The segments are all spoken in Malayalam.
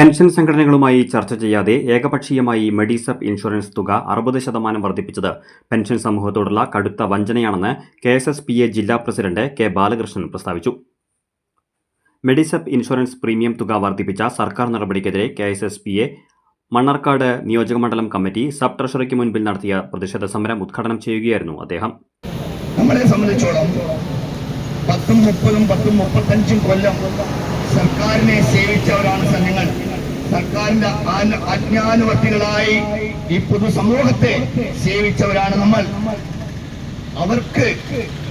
പെൻഷൻ സംഘടനകളുമായി ചർച്ച ചെയ്യാതെ ഏകപക്ഷീയമായി മെഡിസപ്പ് ഇൻഷുറൻസ് തുക അറുപത് ശതമാനം വർദ്ധിപ്പിച്ചത് പെൻഷൻ സമൂഹത്തോടുള്ള കടുത്ത വഞ്ചനയാണെന്ന് K S S P A ജില്ലാ പ്രസിഡന്റ് കെ ബാലകൃഷ്ണൻ പ്രസ്താവിച്ചു. മെഡിസപ്പ് ഇൻഷുറൻസ് പ്രീമിയം തുക വർദ്ധിപ്പിച്ച സർക്കാർ നടപടിക്കെതിരെ K S S P A Mannarkkad നിയോജകമണ്ഡലം കമ്മിറ്റി സബ് ട്രഷറിക്ക് മുൻപിൽ നടത്തിയ പ്രതിഷേധ സമരം ഉദ്ഘാടനം ചെയ്യുകയായിരുന്നു അദ്ദേഹം. നമ്മളെ സംബന്ധിച്ചോളം പത്തും മുപ്പതും പത്തും മുപ്പത്തഞ്ചും കൊല്ലം സർക്കാരിനെ സേവിച്ചവരാണ് സംഘങ്ങൾ. സർക്കാരിന്റെ അജ്ഞാനുവർത്തികളായി ഈ പൊതുസമൂഹത്തെ സേവിച്ചവരാണ് നമ്മൾ. അവർക്ക്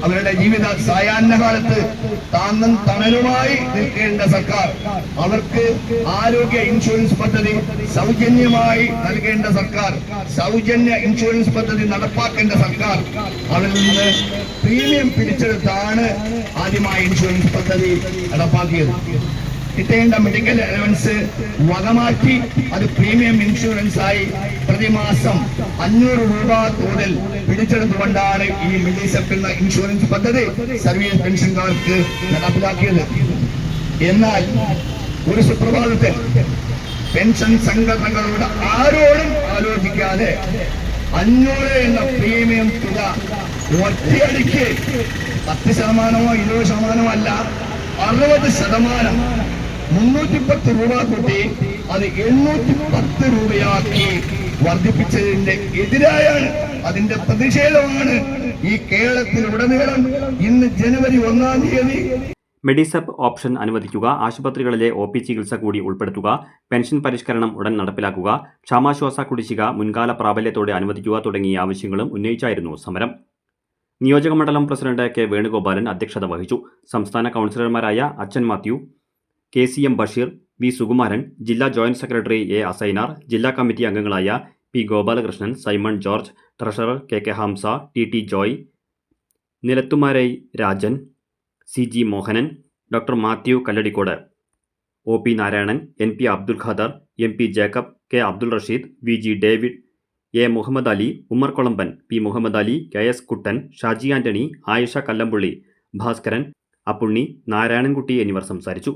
അവരുടെ ജീവിത സായാഹ്ന കാലത്ത് താങ്ങും തണലുമായി നിൽക്കേണ്ട സർക്കാർ. അവർക്ക് ആരോഗ്യ ഇൻഷുറൻസ് പദ്ധതി സൗജന്യമായി നൽകേണ്ട സർക്കാർ. സൗജന്യ ഇൻഷുറൻസ് പദ്ധതി നടപ്പാക്കേണ്ട സർക്കാർ. അവരിൽ നിന്ന് പ്രീമിയം പിടിച്ചെടുത്താണ് ആദ്യമായി ഇൻഷുറൻസ് പദ്ധതി നടപ്പാക്കിയത്. കിട്ടേണ്ട മെഡിക്കൽ അലവൻസ് വകമാറ്റി അത് പ്രീമിയം ഇൻഷുറൻസ് ആയി പ്രതിമാസം അഞ്ഞൂറ് രൂപ തോതിൽ പിടിച്ചെടുത്തുകൊണ്ടാണ് ഈ മെഡിസെപ്പ് എന്ന ഇൻഷുറൻസ് പദ്ധതി സർവീസ് പെൻഷൻകാർക്ക് നടപ്പിലാക്കിയത്. എന്നാൽ ഒരു സുപ്രഭാതത്തിൽ പെൻഷൻ സംഘടനകളോട് ആരോടും ആലോചിക്കാതെ അഞ്ഞൂറ് എന്ന പ്രീമിയം തുക ഒറ്റയടിക്ക് പത്ത് ശതമാനമോ ഇരുപത് ശതമാനമോ അല്ല അറുപത് ശതമാനം മുന്നൂറ്റി പത്ത് രൂപ കൂട്ടി അത് എണ്ണൂറ്റി പത്ത് രൂപയാക്കി വർദ്ധിപ്പിച്ചതിന്റെ എതിരായാണ് അതിന്റെ പ്രതിഷേധമാണ് ഈ കേരളത്തിലുടനീളം ഇന്ന് ജനുവരി ഒന്നാം തീയതി. മെഡിസപ്പ് ഓപ്ഷൻ അനുവദിക്കുക ആശുപത്രികളിലെ ഒ പി ചികിത്സ കൂടി ഉൾപ്പെടുത്തുക പെൻഷൻ പരിഷ്കരണം ഉടൻ നടപ്പിലാക്കുക ക്ഷാമാശ്വാസ കുടിശ്ശിക മുൻകാല പ്രാബല്യത്തോടെ അനുവദിക്കുക തുടങ്ങിയ ആവശ്യങ്ങളും ഉന്നയിച്ചായിരുന്നു സമരം. നിയോജകമണ്ഡലം പ്രസിഡന്റ് കെ വേണുഗോപാലൻ അധ്യക്ഷത വഹിച്ചു. സംസ്ഥാന കൗൺസിലർമാരായ അച്ഛൻ Mathew K C M Basheer V Sukumaran ജില്ലാ ജോയിന്റ് സെക്രട്ടറി എ അസൈനാർ ജില്ലാ കമ്മിറ്റി അംഗങ്ങളായ P Gopalakrishnan Simon George treasurer K K Hamsa T T Joy നിലത്തുമാരൈ Rajan C G Mohanan doctor Mathew Kalladikode O P Narayanan N P Abdul Khader M P Jacob K Abdul Rasheed V G David A Muhammad Ali Ummer Kolamban P Muhammad Ali K S Kuttan Shaji Antony Ayisha Kallampully Bhaskaran Appunni Narayanankutty എന്നിവർ സംസാരിച്ചു.